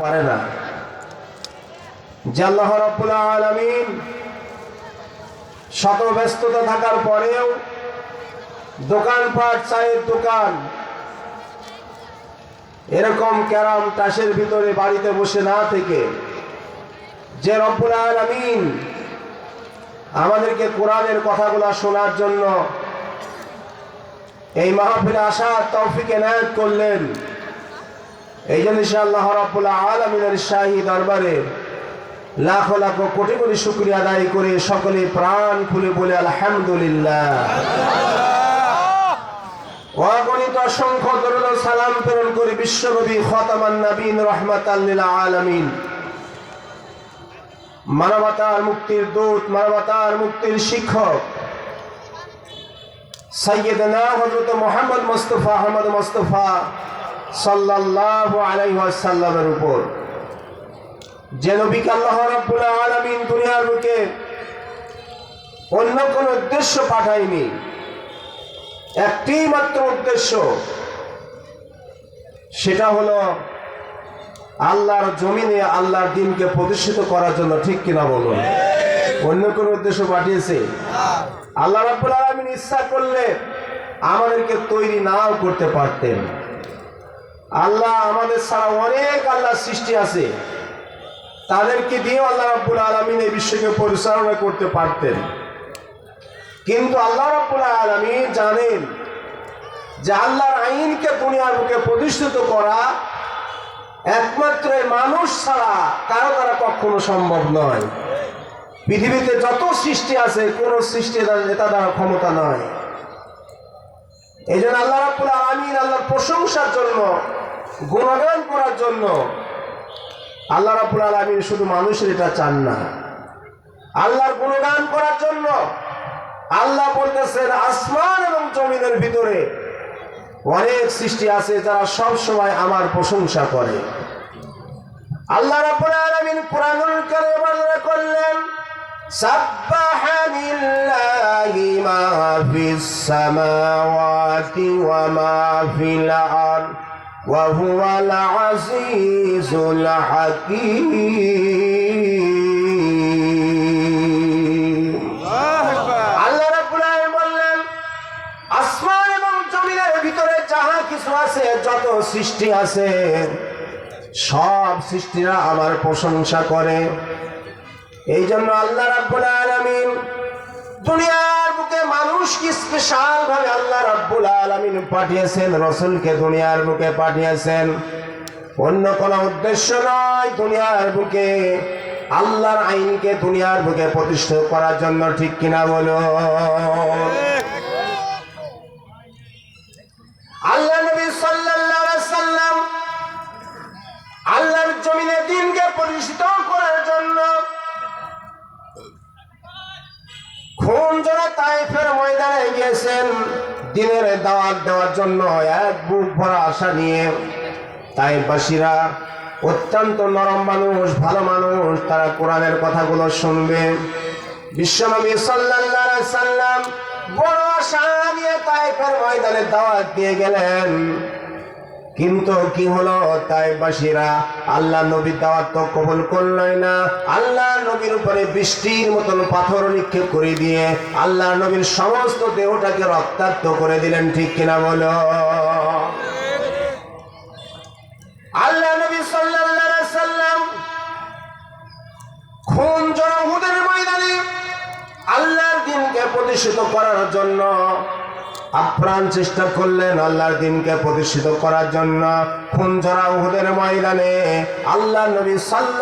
পারে না। যে আল্লাহ শত ব্যস্ততা থাকার পরেও দোকানপাট, চায়ের দোকান, এরকম ক্যারাম টাসের ভিতরে বাড়িতে বসে না থেকে যে রব্বুল আলামিন আমাদেরকে কোরআনের কথাগুলো শোনার জন্য এই মাহফিলে আসার তৌফিক এনায়ত করলেন। এই জন্য সে আল্লাহ রাব্বুল আলামিনের শাহী দরবারে লাখো লাখো কোটি কোটি শুক্রিয়া আদায় করে সকলে প্রাণ খুলে বলে আলহামদুলিল্লাহ। মুক্তির দূত, মানবতার মুক্তির শিক্ষক মোহাম্মদ মুস্তাফা, আহমদ মুস্তাফা ওয়াসাল্লামের উপর। যে দুনিয়ার বুকে অন্য কোন উদ্দেশ্য পাঠায়নি একটি মাত্র উদ্দেশ্য, সেটা হলো আল্লাহর জমিনে আল্লাহর দিনকে প্রতিষ্ঠিত করার জন্য, ঠিক কিনা বলুন? অন্য কোন উদ্দেশ্য পাঠিয়েছে? আল্লাহ রাব্বুল আলামিন ইচ্ছা করলে আমাদেরকে তৈরি নাও করতে পারতেন। আল্লাহ আমাদের ছাড়া অনেক আল্লাহ সৃষ্টি আছে। তাদেরকে দিয়ে আল্লাহ রাব্বুল আলামিন এই বিশ্বকে পরিচালনা করতে পারতেন। কিন্তু আল্লাহ রাব্বুল আলামিন জানেন যে আল্লাহর আইনকে দুনিয়ার বুকে প্রতিষ্ঠিত করা একমাত্র মানুষ ছাড়া কারও দ্বারা কখনো সম্ভব নয়। পৃথিবীতে যত সৃষ্টি আছে, কোন সৃষ্টি এটা দ্বারা ক্ষমতা নয়। এই জন্য আল্লাহ রাব্বুল আলামিন আল্লাহর প্রশংসার জন্য গুণগান করার জন্য আল্লাহ রাবুল আলমিন শুধু মানুষের এটা চান না। আল্লাহর গুণগান করার জন্য আল্লাহ বলতেছেন, আসমান এবং জমিনের ভিতরে অনেক সৃষ্টি আছে যারা সব সময় আমার প্রশংসা করে। আল্লাহ রাবুল আলামিন কুরআনুল কারীমে করলেন সাব্বাহা মা ফিস সামাওয়াতি ওয়া মা ফিল আরদ। وهو العزيز الحكيم আল্লাহ রাব্বুল আলামিন বললেন আসমান এবং জমিনের ভিতরে যাহা কিছু আছে যত সৃষ্টি আছে সব সৃষ্টিরা আমার প্রশংসা করে এই জন্য আল্লাহ রাব্বুল আলামিন দুনিয়ার বুকে মানুষকে স্পেশাল ভাবে আল্লাহ রাব্বুল আলামিন পাঠিয়েছেন, রসুলকে দুনিয়ার বুকে পাঠিয়েছেন? অন্য কোন উদ্দেশ্য নয় দুনিয়ার বুকে। আল্লাহর আইনকে দুনিয়ার বুকে প্রতিষ্ঠা করার জন্য, ঠিক কিনা বলো? আল্লাহ নবী সাল্লাল্লাহু আলাইহি সাল্লাম আল্লাহর জমিনে দিনকে প্রতিষ্ঠিত খুন যারা তাইফের ময়দানে গিয়েছেন, দিনের দাওয়াত দেওয়ার জন্য এক বুক ভরা আশা নিয়ে তাইফবাসীরা অত্যন্ত নরম মানুষ, ভালো মানুষ, তারা কোরআনের কথাগুলো শুনবে। বিশ্বনবী সাল্লাল্লাহু সাল্লাম বড় আশা নিয়ে তাইফের ময়দানে দাওয়াত দিয়ে গেলেন। কিন্তু কি হলো তাইবাসীরা আল্লাহ নবীর দাওয়াত তো কবুল করলই না। আল্লাহ নবীর উপরে বৃষ্টির মতন পাথর নিক্ষেপ করে দিয়ে আল্লাহ নবীর সমস্ত দেহটাকে রক্তাক্ত করে দিলেন, ঠিক কিনা বলো? আল্লাহ নবী সাল্লাম খুন জনহুদের ময়দানে আল্লাহর দিনকে প্রতিষ্ঠিত করার জন্য আপ্রাণ চেষ্টা করলেন আল্লাহর দিনকে প্রতিষ্ঠিত করার জন্য। খুন ঝরা উহুদের ময়দানে আল্লাহ নবী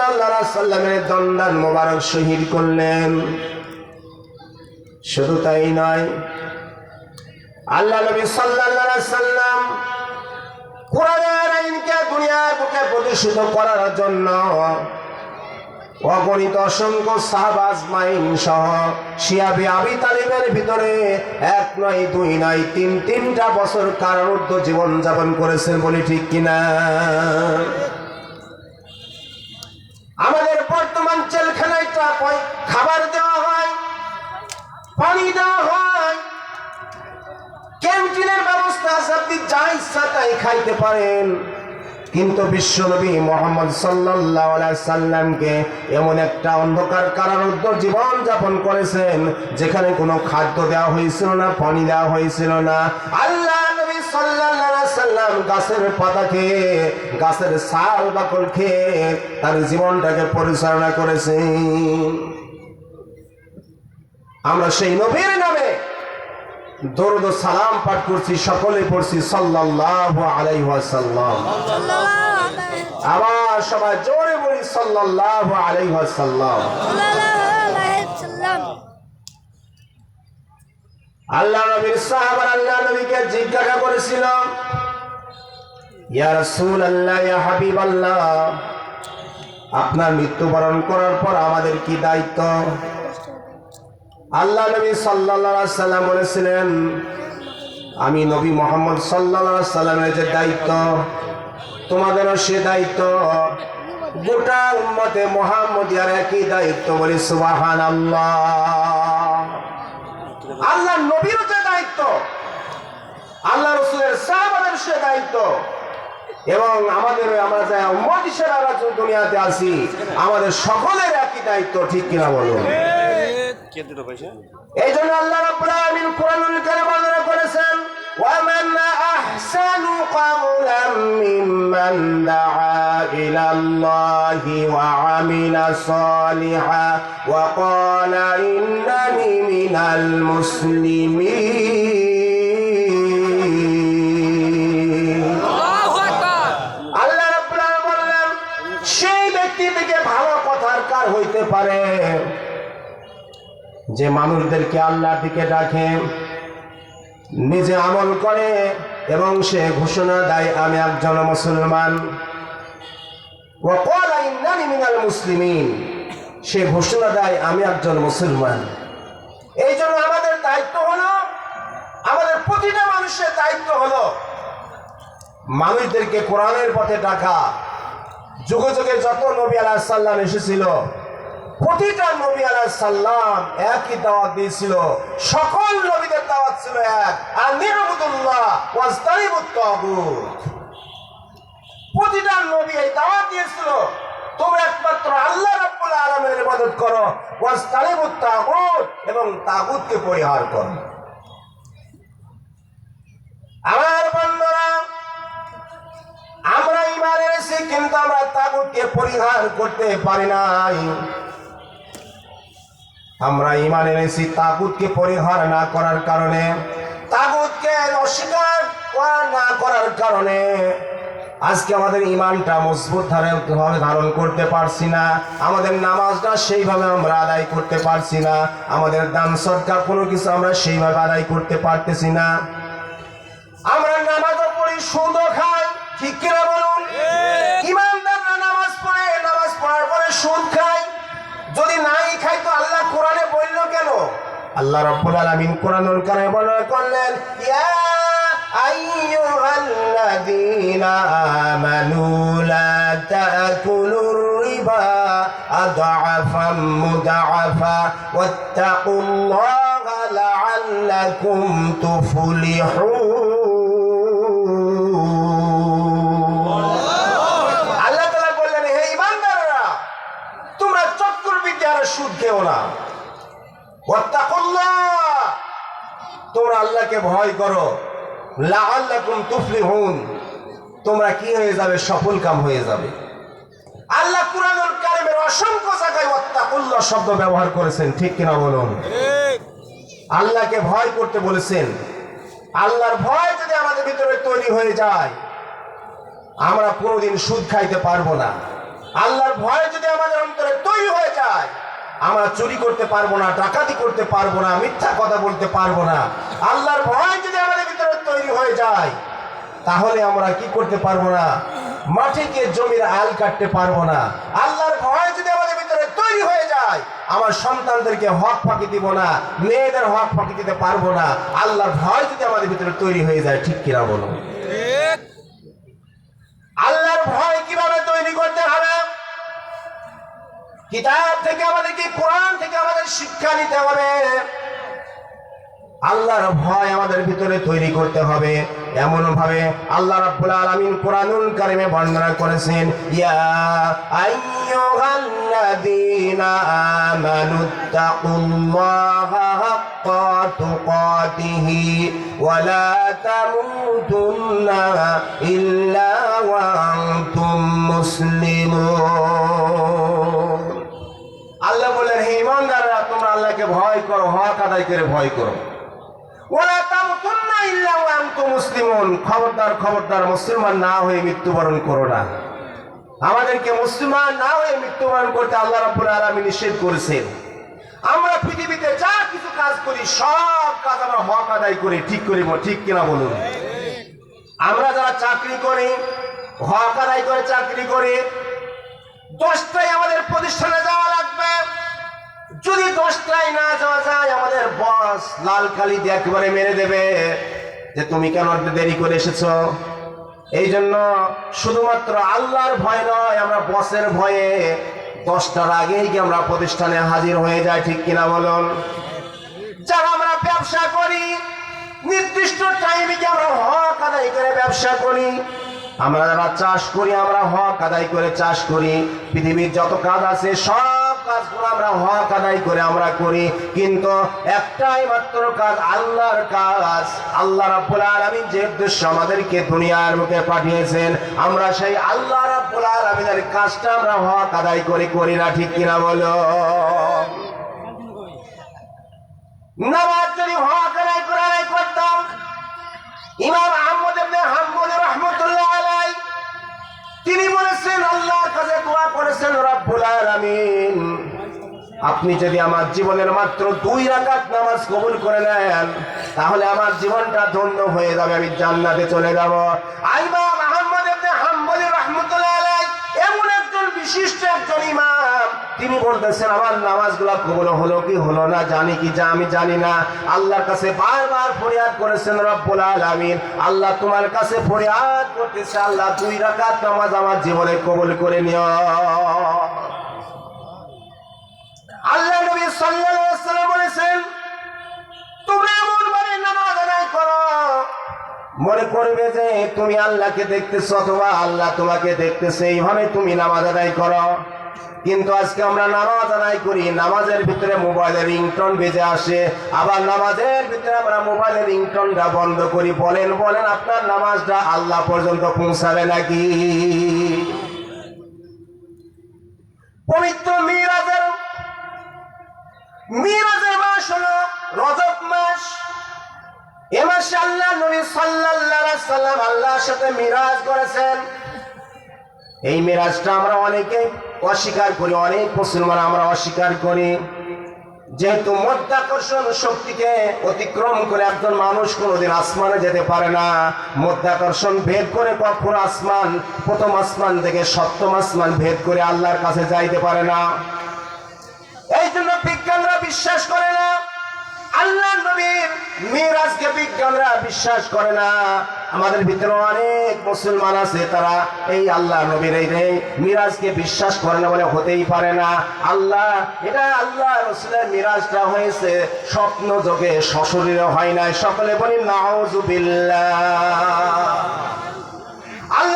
আলাইহি সাল্লামের দন্ডান মোবারক শহীদ করলেন। শুধু তাই নয়, আল্লাহ নবী আলাইহি সাল্লাম কোরআনের আইনকে দুনিয়ার বুকে প্রতিষ্ঠিত করার জন্য অগণিত অসংখ্য সাহাবাজ মাইন সহ শিয়াবি আবি তালিবের ভিতরে এক নয় দুই নয় তিন, তিনটা বছর কারারুদ্ধ জীবন যাপন করেছেন বলি ঠিক কিনা? আমাদের বর্তমান জেলখানায় খাবার দেওয়া হয়, পানি দেওয়া হয়, ক্যান্টিনের ব্যবস্থা আছে, আপনি যা ইচ্ছা তাই খাইতে পারেন। কিন্তু বিশ্বনবী মোহাম্মদ আলাইহি সাল্লামকে এমন একটা অন্ধকার কারারুদ্ধ জীবন যাপন করেছেন, যেখানে কোনো খাদ্য দেওয়া হয়েছিল না, পানি দেওয়া হয়েছিল না। আল্লাহ সাল্লাম গাছের পাতা খেয়ে গাছের বাকল খেয়ে তার জীবনটাকে পরিচালনা আমরা সেই নবীর নামে দরুদ সালাম পাঠ করছি, সকলে পড়ছি, সাল্লাল্লাহু আলাইহি ওয়াসাল্লাম। আবার সবাই জোরে বলি, সাল্লাল্লাহু আলাইহি ওয়াসাল্লাম। আল্লাহ নবীর সাহাবার আল্লাহ নবীকে জিজ্ঞাসা করেছিল, ইয়া রাসূলুল্লাহ, ইয়া হাবিবাল্লাহ, আপনার মৃত্যুবরণ করার পর আমাদের কি দায়িত্ব? আল্লাহ নবী আলাইহি সাল্লাম বলেছিলেন, আমি নবী মোহাম্মদ আলাইহি সাল্লামের যে দায়িত্ব, তোমাদেরও সে দায়িত্ব। গোটা উম্মতে মোহাম্মদিয়ার একই দায়িত্ব বলি সুবাহান আল্লাহ আল্লাহ নবীর যে দায়িত্ব, আল্লাহ রসুলের সাহাবাদের সে দায়িত্ব। এবং আমাদের, আমরা যা উম্মত হিসেবে দুনিয়াতে আছি, আমাদের সকলের একই দায়িত্ব, ঠিক কিনা বলুন? এই জন্য আল্লাহ রাব্বুল আলামিন কোরআনুল কারীম বর্ণনা করেছেন কাওলাম মিম্মান দাআ ইলা আল্লাহি ওয়া আমিলা সালিহা ওয়া ক্বালা ইন্নানি পৃথিবীতে ভালো কথার কার হইতে পারে? যে মানুষদেরকে আল্লাহর দিকে ডাকে, নিজে আমল করে এবং সে ঘোষণা দেয়, আমি একজন মুসলমান। মুসলিমিন। সে ঘোষণা দেয়, আমি একজন মুসলমান। এই জন্য আমাদের দায়িত্ব হলো, আমাদের প্রতিটা মানুষের দায়িত্ব হলো মানুষদেরকে কোরআনের পথে ডাকা। যুগে যুগে যত নবী আলাহ সাল্লাম এসেছিল, প্রতিটা নবী আলাহ সাল্লাম একই দাওয়াত দিয়েছিল। সকল নবীদের দাওয়াত ছিল এক আর নিরবুদুল্লাহ প্রতিটা নবী এই দাওয়াত দিয়েছিল, তোমরা একমাত্র আল্লাহ রাব্বুল আলামিনের ইবাদত করো, ওয়াজতারিবুত তাগুত এবং তাগুতকে পরিহার করো। আমার ইমান এনেছি কিন্তু আমরা তাগুতকে পরিহার করতে পারি নাই। আমরা ইমান এনেছি তাগুতকে পরিহার না করার কারণে, তাগুতকে অস্বীকার না করার কারণে। আজকে আমাদের ইমানটা মজবুত ধারণ করতে পারছি না, আমাদের নামাজটা সেইভাবে আমরা আদায় করতে পারছি না, আমাদের দান সরকার কোনো কিছু আমরা সেইভাবে আদায় করতে পারতেছি না। আমরা নামাজও পড়ি সুদও খাই, ঠিক পরে সুদ খায়? যদি নাই খাই তো আল্লাহ কোরআনে বলল কেন? আল্লাহ রাব্বুল আলামিন কোরআনুল কারিমে বর্ণনা করলেন, ইয়া আইয়ুহাল্লাযীনা আমানু লা তাকুলুর রিবা আদআফাম মুদআফা ওয়াত্তাকুল্লাহা লাআল্লাকুম তুফলিহুন. সুদ খেও না। তোমরা আল্লাহকে ভয় করো। লাআল্লাকুম তুফলিহুন। তোমরা কি হয়ে যাবে? সফল কাম হয়ে যাবে। আল্লাহ কুরআনুল কারীমের অসংখ্য জায়গায় ওয়াত্তাকুল্লাহ শব্দ ব্যবহার করেছেন। ঠিক কিনা বলুন? আল্লাহকে ভয় করতে বলেছেন। আল্লাহর ভয় যদি আমাদের ভিতরে তৈরি হয়ে যায় আমরা কোনোদিন সুদ খাইতে পারব না। আল্লাহর ভয় যদি আমাদের অন্তরে তৈরি হয়ে যায় আমরা চুরি করতে পারব না ডাকাতি করতে পারব না মিথ্যা কথা বলতে পারব না। আল্লাহর ভয় যদি আমাদের ভিতরে তৈরি হয়ে যায় তাহলে আমরা কি করতে পারব না? মাঠে গিয়ে জমির আল কাটতে পারব না। আল্লাহর ভয় যদি আমাদের ভিতরে তৈরি হয়ে যায় আমার সন্তানদেরকে হক ফাঁকি দিব না মেয়েদের হক ফাঁকি দিতে পারব না। আল্লাহর ভয় যদি আমাদের ভিতরে তৈরি হয়ে যায় ঠিক কিনা বলো? আল্লাহর ভয় কীভাবে তৈরি করতে হবে? কিতাব থেকে আমাদেরকে, কোরআন থেকে আমাদের শিক্ষা নিতে হবে। আল্লাহর ভয় আমাদের ভিতরে তৈরি করতে হবে। এমন ভাবে আল্লাহ রাব্বুল আলামিন কোরআনুল কারিমে বর্ণনা করেছেন, ইয়া আইয়ুহাল্লাযীনা আমানু তাকুল্লাহা হাক্কা তুকাতিহি ওয়া লা তামুতুন্না ইল্লা ওয়া আনতুম মুসলিমুন। আল্লাহকে ভয় করো, হক আদায় করে ভয় করো। খবরদার খবরদার মুসলমান না হয়ে মৃত্যুবরণ করো না। আমাদেরকে মুসলমান না হয়ে মৃত্যুবরণ করতে আল্লাহ নিষেধ করেছেন। আমরা পৃথিবীতে যা কিছু কাজ করি, সব কাজ আমরা হক আদায় করি ঠিক করি ঠিক কিনা বলুন? আমরা যারা চাকরি করি, হক আদায় করে চাকরি করি দশটায় আমাদের প্রতিষ্ঠানে যাওয়া লাগবে। যদি দশটায় না যাওয়া যায়, আমাদের বস লাল কালি দিয়ে একেবারে মেরে দেবে। যে তুমি কেন দেরি করে এসেছ? এই জন্য শুধুমাত্র আল্লাহর ভয় নয়, আমরা বসের ভয়ে দশটার আগেই কি আমরা প্রতিষ্ঠানে হাজির হয়ে যাই, ঠিক কিনা বলুন? যারা আমরা ব্যবসা করি, নির্দিষ্ট টাইমে কি আমরা হক আদায় করে ব্যবসা করি। আমরা যারা চাষ করি, আমরা হক আদায় করে চাষ করি। পৃথিবীর যত কাজ আছে, সব কাজগুলো আমরা হক আদায় করে আমরা করি, কিন্তু একটাই মাত্র কাজ, আল্লাহর কাজ। আল্লাহ রাব্বুল আলামিন যে উদ্দেশ্য আমাদেরকে দুনিয়ার মুখে পাঠিয়েছেন, আমরা সেই আল্লাহ রাব্বুল আলামিনের কাজটা আমরা হক আদায় করে, করি না ঠিক কিনা বলো? নামাজ যদি হক আদায় করে আদায় করতাম, ইমাম আহমদ ইবনে হাম্বল রহমতুল্লাহ আলাই তিনি বলেছেন, আল্লাহর কাছে দোয়া করেছেন রাব্বুল আলামিন। আপনি যদি আমার জীবনের মাত্র দুই রাকাত নামাজ কবুল করে নেন, তাহলে আমার জীবনটা ধন্য হয়ে যাবে, আমি জান্নাতে চলে যাব। আইমা আহমদ ইবনে হাম্বলি রাহমাতুল্লাহ আলাই এমন একজন বিশিষ্ট একজন ইমাম তিনি বলতেছেন, আমার নামাজগুলো কবুল হলো কি হলো না? জানি কি যা, আমি জানি না। আল্লাহর কাছে বারবার ফরিয়াদ করেছেন, রব্বুল আলামিন, আল্লাহ তোমার কাছে ফরিয়াদ করতেছে। আল্লাহ দুই রাকাত নামাজ আমার জীবনে কবুল করে নিও। আল্লাহ নবী ওয়াসাল্লাম বলেছেন, তোমরা এমন নামাজ আদায় করো, মনে করবে যে তুমি আল্লাহকে দেখতেছো অথবা আল্লাহ তোমাকে দেখতেছে। এইভাবে তুমি নামাজ আদায় করো। কিন্তু আজকে আমরা নামাজ আদায় করি, নামাজের ভিতরে মোবাইলের রিংটন বেজে আসে, আবার নামাজের ভিতরে আমরা মোবাইলের রিংটনটা বন্ধ করি। বলেন বলেন, আপনার নামাজটা আল্লাহ পর্যন্ত পৌঁছাবে নাকি? পবিত্র মিরাজের মিরাজের মাস হলো রজব মাস। এ মাসে আল্লাহ নবী সাল্লাল্লাহু আলাইহি সাল্লাম আল্লাহর সাথে মিরাজ করেছেন। এই মিরাজটা আমরা অনেকে অস্বীকার করি, অনেক মুসলমান আমরা অস্বীকার করি। যেহেতু মধ্যাকর্ষণ শক্তিকে অতিক্রম করে একজন মানুষ কোনোদিন আসমানে যেতে পারে না। মধ্যাকর্ষণ ভেদ করে কখন আসমান, প্রথম আসমান থেকে সপ্তম আসমান ভেদ করে আল্লাহর কাছে যাইতে পারে না। এই জন্য বিজ্ঞানরা বিশ্বাস করে আল্লাহ নবীর মিরাজকে বিজ্ঞানরা বিশ্বাস করে না। আমাদের ভিতরে অনেক মুসলমান আছে, তারা এই আল্লাহ নবীর এই মিরাজকে বিশ্বাস করে না বলে হতেই পারে না। আল্লাহ, এটা আল্লাহ রসুলের মিরাজটা হয়েছে স্বপ্ন যোগে সশরীরে হয় নাই। সকলে বলি, নাউজুবিল্লাহ। আল্লাহ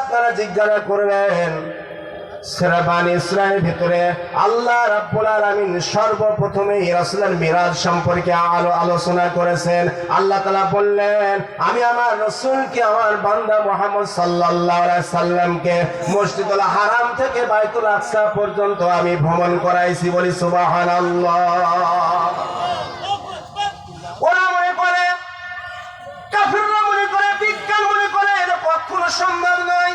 আপনারা জিজ্ঞাসা করবেন। সূরা বনী ভিতরে আল্লাহ রাব্বুল আলামিন সর্বপ্রথমে মিরাজ সম্পর্কে আলো আলোচনা করেছেন। আল্লাহ তাআলা বললেন, আমি আমার রাসূলকে, আমার বান্দা মুহাম্মদ সাল্লাল্লাহু সাল্লামকে মসজিদুল হারাম থেকে বাইতুল আকসা পর্যন্ত আমি ভ্রমণ করাইছি বলি সুবহানাল্লাহ ওরা মনে করে কাফিররা মনে করে বিজ্ঞান মনে করে এটা কখনো সম্ভব নয়।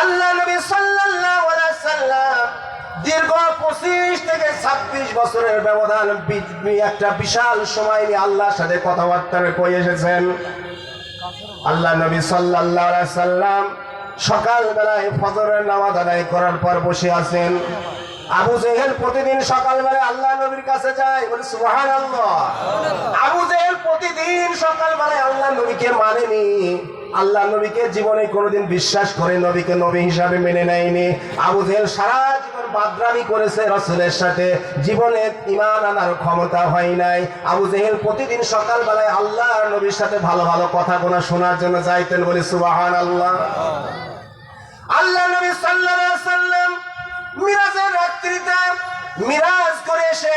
আল্লাহ নবী সাল্লাল্লাহু আলাইহি সাল্লাম দীর্ঘ পঁচিশ থেকে ছাব্বিশ বছরের ব্যবধান একটা বিশাল সময় নিয়ে আল্লাহর সাথে কথাবার্তা কই এসেছেন। আল্লাহ নবী সাল্লাল্লাহু আলাইহি সাল্লাম সকালবেলায় ফজরের নামাজ আদায় করার পর বসে আছেন। আবু জেহেল প্রতিদিন সকালবেলায় আল্লাহ নবীর কাছে যায়, বলে, সুবহানাল্লাহ। আবু জেহেল প্রতিদিন সকালবেলায় আল্লাহ নবীকে মানেনি। আল্লাহ নবীকে জীবনে কোনোদিন বিশ্বাস করে নবীকে নবী হিসাবে মেনে নেয়নি। আবু জেহেল সারা জীবন বাদরামি করেছে রসুলের সাথে। জীবনে ইমান আনার ক্ষমতা হয় নাই। আবু জেহেল প্রতিদিন সকালবেলায় আল্লাহ নবীর সাথে ভালো ভালো কথা গোনা শোনার জন্য যাইতেন বলে সুবাহান আল্লাহ আল্লাহ নবী সাল্লাম মিরাজের রাত্রিতে মিরাজ করে এসে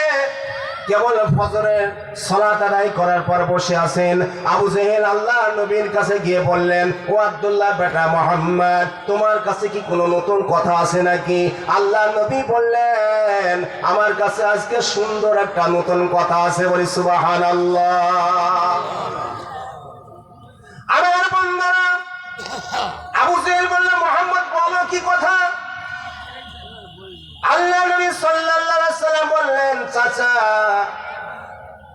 কেবল ফজরের সালাত আদায় করার পর বসে আছেন। আবু জেহেল আল্লাহ নবীর কাছে গিয়ে বললেন, ও আব্দুল্লাহ বেটা মোহাম্মদ, তোমার কাছে কি কোনো নতুন কথা আছে নাকি? আল্লাহ নবী বললেন, আমার কাছে আজকে সুন্দর একটা নতুন কথা আছে। বলি সুবাহান আল্লাহ আমার বন্ধুরা, আবু জেহেল বলল মোহাম্মদ বলো কি কথা? আল্লাহ নবী সাল্লাম বললেন, চাচা,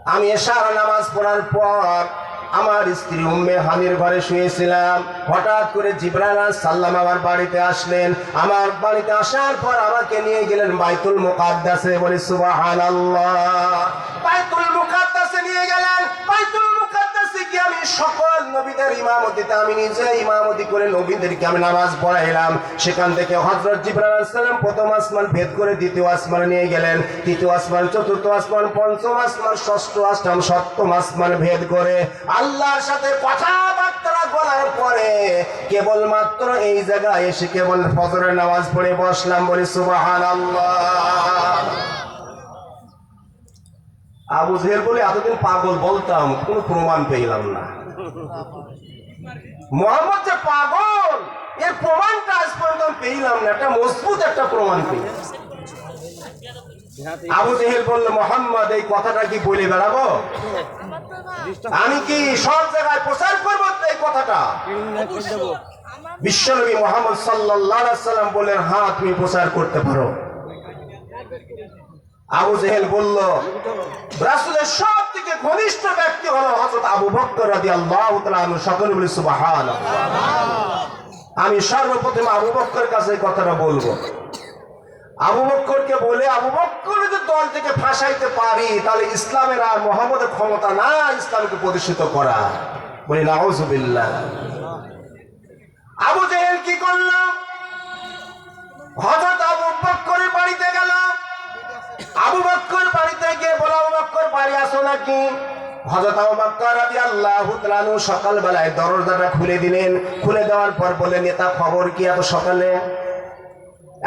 আমি এশার নামাজ পড়ার পর আমার স্ত্রী উম্মে হানির ঘরে শুয়েছিলাম। হঠাৎ করে জিব্রাইল সাল্লাম আমার বাড়িতে আসলেন। আমার বাড়িতে আসার পর আমাকে নিয়ে গেলেন বাইতুল মুকাদ্দাসে। বলি, সুবহানাল্লাহ। বাইতুল মুকাদ্দাসে নিয়ে গেলেন। বাইতুল মুকাদ্দাসে কি আমি সকল নবীদের ইমামতিতে আমি নিজে ইমামতি করে নবীদেরকে আমি নামাজ পড়াইলাম, সেখান থেকে হযরত জিবরাইল আলাইহিস সালাম প্রথম আসমান ভেদ করে দ্বিতীয় আসমানে নিয়ে গেলেন। তৃতীয় আসমান, চতুর্থ আসমান, পঞ্চম আসমান, ষষ্ঠ আসমান, সপ্তম আসমান ভেদ করে আল্লাহর সাথে কথাবার্তা বলার পরে কেবলমাত্র এই জায়গায় এসে কেবল ফজরের নামাজ পড়ে বসলাম বলি সুবহানাল্লাহ। আবু জেহেল বলে এতদিন পাগল বলতাম কোনো প্রমাণ পেলাম না। মোহাম্মদ যে পাগল এর প্রমাণটা আজ পর্যন্ত আমি পেলাম না। একটা মজবুত একটা প্রমাণ পেয়ে আবু জেহেল বলল মোহাম্মদ এই কথাটা কি বলে বেড়াবো? আমি কি সব জায়গায় প্রচার করব এই কথাটা? বিশ্বনবী মোহাম্মদ সাল্লাল্লাহু আলাইহি সাল্লাম বললেন হ্যাঁ তুমি প্রচার করতে পারো। আবু জেহেল বলল, রাসূলের সব থেকে ঘনিষ্ঠ ব্যক্তি হলো হযরত আবু রাদিয়াল্লাহু তাআলা আনহু। সকলে বলি, সুবহানাল্লাহ। আমি সর্বপ্রথম আবু বক্কর কাছে কথাটা বলব। আবু বক্করকে বলে, আবু বক্কর যদি দল থেকে ফাঁসাইতে পারি, তাহলে ইসলামের আর মোহাম্মদের ক্ষমতা না ইসলামকে প্রতিষ্ঠিত করা। বলি নাউজুবিল্লাহ আবু জেহেল কি করল? হযরত আবু বক্করের বাড়িতে গেল। আবু বক্কর বাড়িতে গিয়ে বলো, আবু বক্কর, বাড়ি আসো নাকি? হযরত আবু বক্কর রাদিয়াল্লাহু তাআলা সকালবেলায় দরজাটা খুলে দিলেন। খুলে দেওয়ার পর বললেন, নেতা, খবর কি এত সকালে?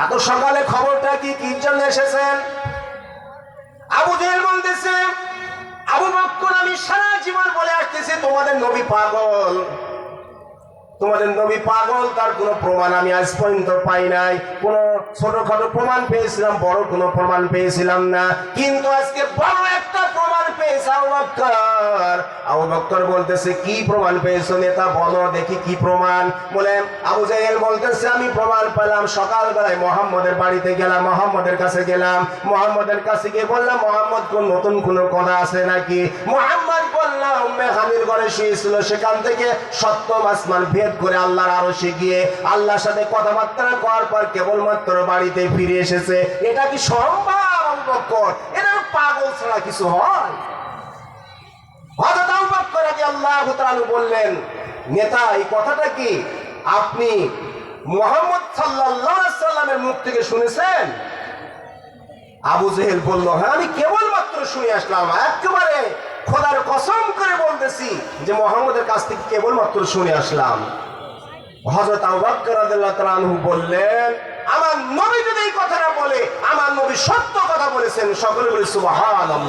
এত সকালে খবরটা কি কি জন্য এসেছেন? আবু জেহেল বলতেছে, আবু বক্কর, আমি সারা জীবন বলে আসতেছি, তোমাদের নবী পাগল। তোমাদের নবী পাগল, তার কোনো প্রমাণ আমি আজ পর্যন্ত পাই নাই। কোনো ছোটখাটো প্রমাণ পেয়েছিলাম, বড় কোনো প্রমাণ পেয়েছিলাম না। কিন্তু আজকে বড় একটা প্রমাণ পেয়েছে আবু বক্কর। আবু বক্কর বলতেছে, কি প্রমাণ পেয়েছ নেতা? বলো, দেখি কি প্রমাণ। বলে, আবু জাহেল বলতেছে, আমি প্রমাণ পেলাম। সকালবেলায় মোহাম্মদের বাড়িতে গেলাম, মোহাম্মদের কাছে গেলাম। মোহাম্মদের কাছে গিয়ে বললাম, মোহাম্মদ, কোন নতুন কোনো কথা আছে নাকি? মোহাম্মদ বললাম উম্মে ঘরে শুয়েছিল, সেখান থেকে সপ্তম আসমান ভেদ করে আল্লাহর আরও গিয়ে আল্লাহর সাথে কথাবার্তা করার পর কেবলমাত্র বাড়িতে ফিরে এসেছে। এটা কি সম্ভব এটা পাগল ছাড়া কিছু হয়? বললেন, নেতা, এই কথাটা কি আপনি মুহাম্মদ সাল্লামের মুখ থেকে শুনেছেন? আবু জেহেল বলল হ্যাঁ আমি কেবলমাত্র শুনে আসলাম। একেবারে খোদার কসম করে বলতেছি যে মোহাম্মদের কাছ থেকে কেবলমাত্র শুনে আসলাম। হযরত আবু বকর রাদিয়াল্লাহু তাআলা আনহু বললেন, আমার নবী যদি এই কথাটা বলে, আমার নবী সত্য কথা বলেছেন, সকলে বলে সুবহানাল্লাহ।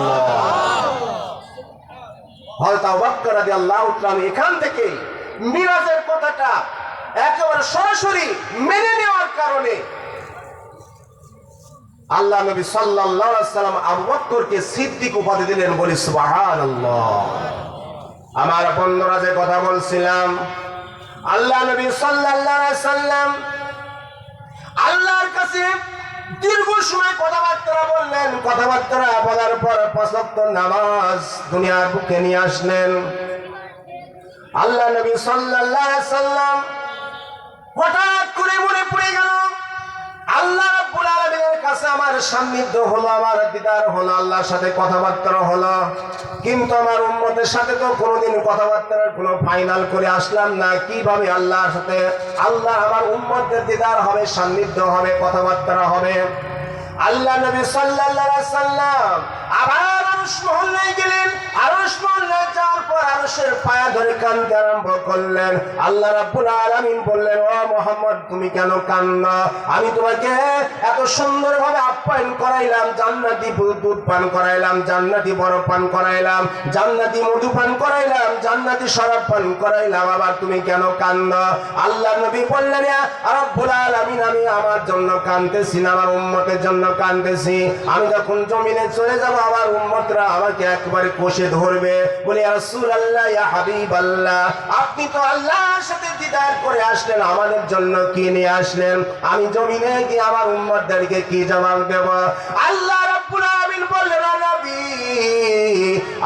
হযরত আবু বকর রাদিয়াল্লাহু তাআলা এখান থেকে মিরাজের কথাটা একেবারে সরাসরি মেনে নেওয়ার কারণে আল্লাহ নবী সাল্লাম আবু বকরকে সিদ্দিক উপাধি দিলেন বলি, সুবহানাল্লাহ। আমার বন্ধুরা, যে কথা বলছিলাম, আল্লাহ নবী সাল্লাম আল্লাহর কাছে দীর্ঘ সময় কথাবার্তা বললেন। কথাবার্তা বলার পর পঁচাত্ত নামাজ দুনিয়ার বুকে নিয়ে আসলেন। আল্লাহ নবী সাল্লাম হঠাৎ করে মনে পড়ে গেল আল্লাহ রাব্বুল আলামিনের কাছে আমার সান্নিধ্য হলো, আমার দিদার হলো, আল্লাহর সাথে কথাবার্তা হলো। কিন্তু আমার উম্মতের সাথে তো কোনোদিন কথাবার্তার কোনো ফাইনাল করে আসলাম না। কীভাবে আল্লাহর সাথে, আল্লাহ আমার উম্মতের দিদার হবে, সান্নিধ্য হবে, কথাবার্তা হবে? আল্লাহ নবী সাল্লাল্লাহু আলাইহি সাল্লাম আবার আরশ মহল্লায় করাইলাম, জান্নাতি বরফ পান করাইলাম, জান্নাতি মধু পান করাইলাম, জান্নাতি শরাব পান করাইলাম, আবার তুমি কেন কান্না? আল্লাহ নবী বললেন রব্বুল আলামিন, আমি আমার জন্য না, আমার উম্মতের জন্য কাঁদতেছি। আমি যখন জমিনে চলে যাব, আমার উম্মতরা আমাকে একবারে কষে ধরবে। বলে রাসূলুল্লাহ, ইয়া হাবিবাল্লাহ, আপনি তো আল্লাহর সাথে দিদার করে আসলেন, আমাদের জন্য কি নিয়ে আসলেন? আমি জমিনে গিয়ে আমার উম্মতদেরকে কি জবাব দেব? আল্লাহ রাব্বুল আলামিন বললেন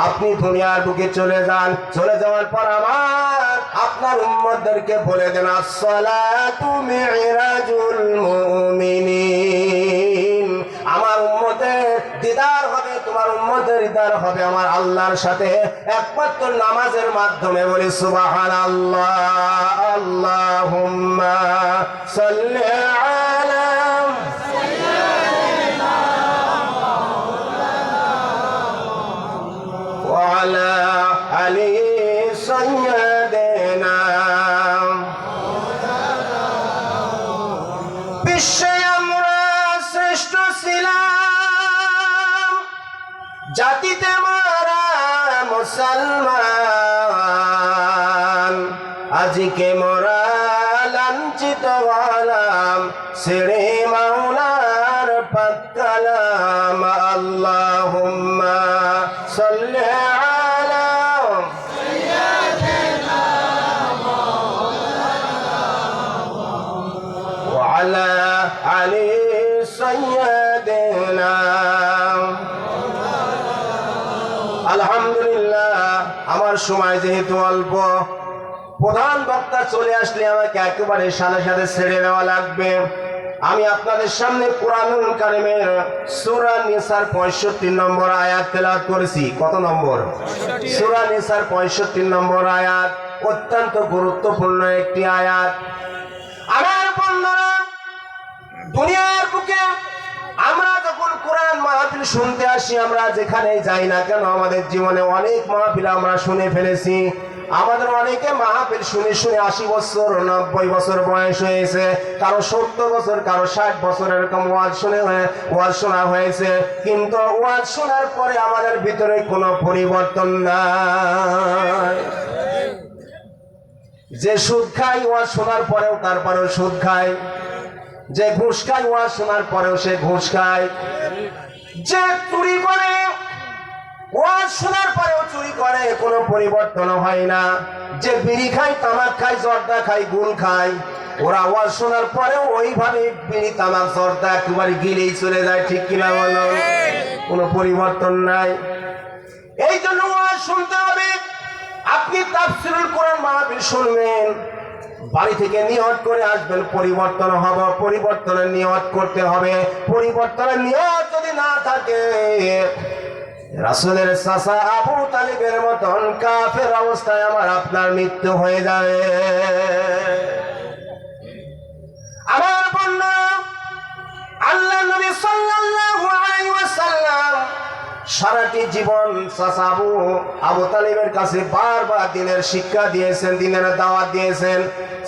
আপনি দুনিয়ার বুকে চলে যান। চলে যাওয়ার পর আমার আপনার উম্মতদেরকে বলে দেন, আসসালাতু মিরাজুল মুমিনিন। দিদার হবে আমার আল্লাহর সাথে। একমাত্র নামাজের মাধ্যমে বলি সুবাহান আল্লাহ আল্লাহ আলা জাতিতে মারা মুসলমান। আজকে মরা লাঞ্ছিত হলাম ছেড়ে যেহেতু অল্প, প্রধান বক্তা চলে আসলে আমাকে একেবারে সাথে সাথে ছেড়ে দেওয়া লাগবে। আমি আপনাদের সামনে কোরআনুল কারিমের সূরা নিসার 65 নম্বর আয়াত করেছি। কত নম্বর? সূরা নিসার 65 নম্বর আয়াত অত্যন্ত গুরুত্বপূর্ণ একটি আয়াত। আমার দুনিয়ার মাহফিল শুনতে আসি, আমরা যেখানে যাই না কেন, আমাদের জীবনে অনেক মাহফিল আমরা শুনে ফেলেছি। আমাদের অনেকে মাহফিল শুনে শুনে আশি বছর, নব্বই বছর বয়স হয়েছে। কারও সত্তর বছর, কারও ষাট বছর, এরকম ওয়াজ শুনে ওয়াজ শোনা হয়েছে। কিন্তু ওয়াজ শোনার পরে আমাদের ভিতরে কোনো পরিবর্তন নাই। যে সুদ খায়, ওয়াজ শোনার পরেও তারপরেও সুদ খায়। যে ঘুষ খায়, ওয়াজ শোনার পরেও সে ঘুষ খায়। যে চুরি করে, ওয়াজ শোনার পরেও চুরি করে, কোনো পরিবর্তন হয় না। যে বিড়ি খায়, তামাক খায়, জর্দা খায় গুল খায়, ওরা ওয়াজ শোনার পরেও ওইভাবে বিড়ি, তামাক, জর্দা একেবারে গিলেই চলে যায়, ঠিক কিনা বলো? কোনো পরিবর্তন নাই। এই জন্য ওয়াজ শুনতে হবে। আপনি তাফসিরুল কোরআন মাহফিল শুনবেন। বাড়ি থেকে নিয়ত করে আসবেন, পরিবর্তন হব, পরিবর্তনের নিয়ত করতে হবে। পরিবর্তনের নিয়ত যদি না থাকে, রাসূলের চাচা আবু তালিবের মতন কাফের অবস্থায় আমার আপনার মৃত্যু হয়ে যাবে। আমার বন্ধু আল্লাহ নবী সাল্লাল্লাহু আলাইহি ওয়াসাল্লাম সারাটি জীবন সাসাবু আবু আবু তালিবের কাছে বারবার দিনের শিক্ষা দিয়েছেন, দিনের দাওয়াত দিয়েছেন।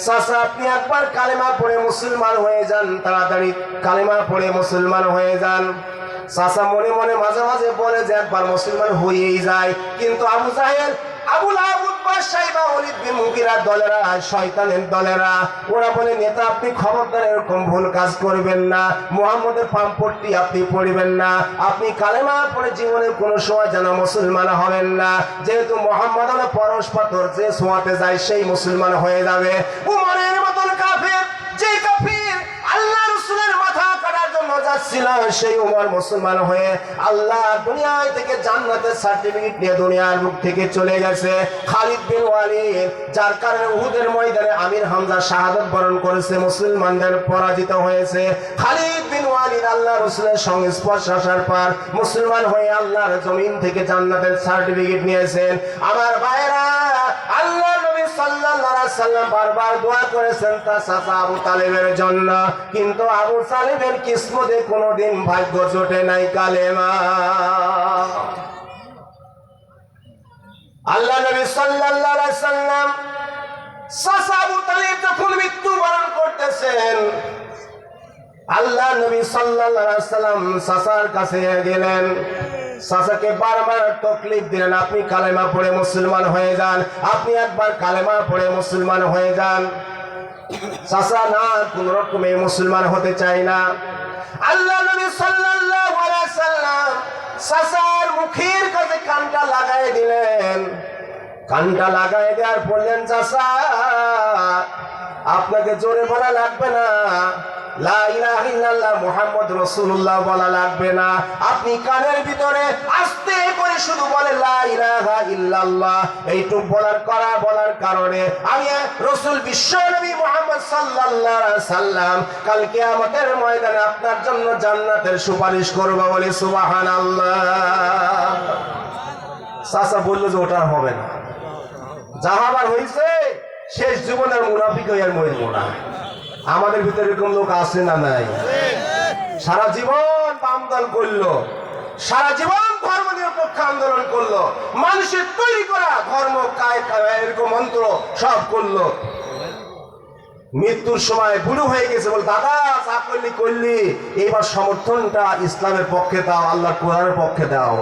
চাচা, আপনি একবার কালেমা পড়ে মুসলমান হয়ে যান, তাড়াতাড়ি কালেমা পড়ে মুসলমান হয়ে যান। সাসা মনে মনে মাঝে মাঝে বলে যে একবার মুসলমান হয়েই যায়। কিন্তু আবু জাহেল আবুল আবুদ আপনি কালেমা পড়ে জীবনে কোনো সময় যেন মুসলমান হবেন না। যেহেতু মোহাম্মদ পাথর যে সোয়াতে যায়, সেই মুসলমান হয়ে যাবে। মতন যে ছিল সেই উমর মুসলমান হয়ে আল্লাহ থেকে জান্নাতের সার্টিফিকেট নিয়ে দুনিয়ার মুখ থেকে চলে গেছে। খালিদ বিন ওয়ালিদ, যার কারণে উহুদের ময়দানে আমির হামজা শাহাদত বরণ করেছে, মুসলমানদের পরাজিত হয়েছে। খালিদ বিন ওয়ালিদ আল্লাহ রসুলের সংস্পর্শ আসার পর মুসলমান হয়ে আল্লাহর জমিন থেকে জান্নাতের সার্টিফিকেট নিয়েছেন। আমার ভাইরা আল্লাহ আল্লাহ নবী সাল্লাম মৃত্যুবরণ করতেছেন আল্লাহ নবী সাল্লাম কাছে গেলেন। চাচাকে বারবার তকলিফ দিলেন, আপনি কালেমা পড়ে মুসলমান হয়ে যান। আপনি একবার কালেমা পড়ে মুসলমান হয়ে যান। চাচা না, কোন রকমে মুসলমান হতে চাই না। আল্লাহ নবী সাল্লাল্লাহু আলাইহি সাল্লাম মুখের কাছে কানটা লাগায় দিলেন। কানটা লাগাই দেওয়ার বললেন, চাচা, আপনাকে জোরে বলা লাগবে না। লাগবে না। আপনি কানের ভিতরে আস্তে করে শুধু বলে এইটুক বলার করা বলার কারণে আমি রসুল বিশ্ব নবী মুহাম্মদ সাল্লাম কাল কিয়ামতের ময়দানে আপনার জন্য জান্নাতের সুপারিশ করব বলে, সুবহানাল্লাহ। চাচা বলল যে ওটা হবে না। যা হবার হয়েছে শেষ জীবনের মুনাফিক হইয়ার মরিব না আমাদের ভিতরে এরকম লোক আছে না নাই? সারা জীবন বাম দল করল, সারা জীবন ধর্ম নিরপেক্ষ আন্দোলন করল মানুষের তৈরি করা ধর্ম এরকম মন্ত্র সব করল। মৃত্যুর সময় বুড়ো হয়ে গেছে বল, দাদা, যা করলি করলি। এইবার সমর্থনটা ইসলামের পক্ষে দাও আল্লাহ কোরআনের পক্ষে দাও।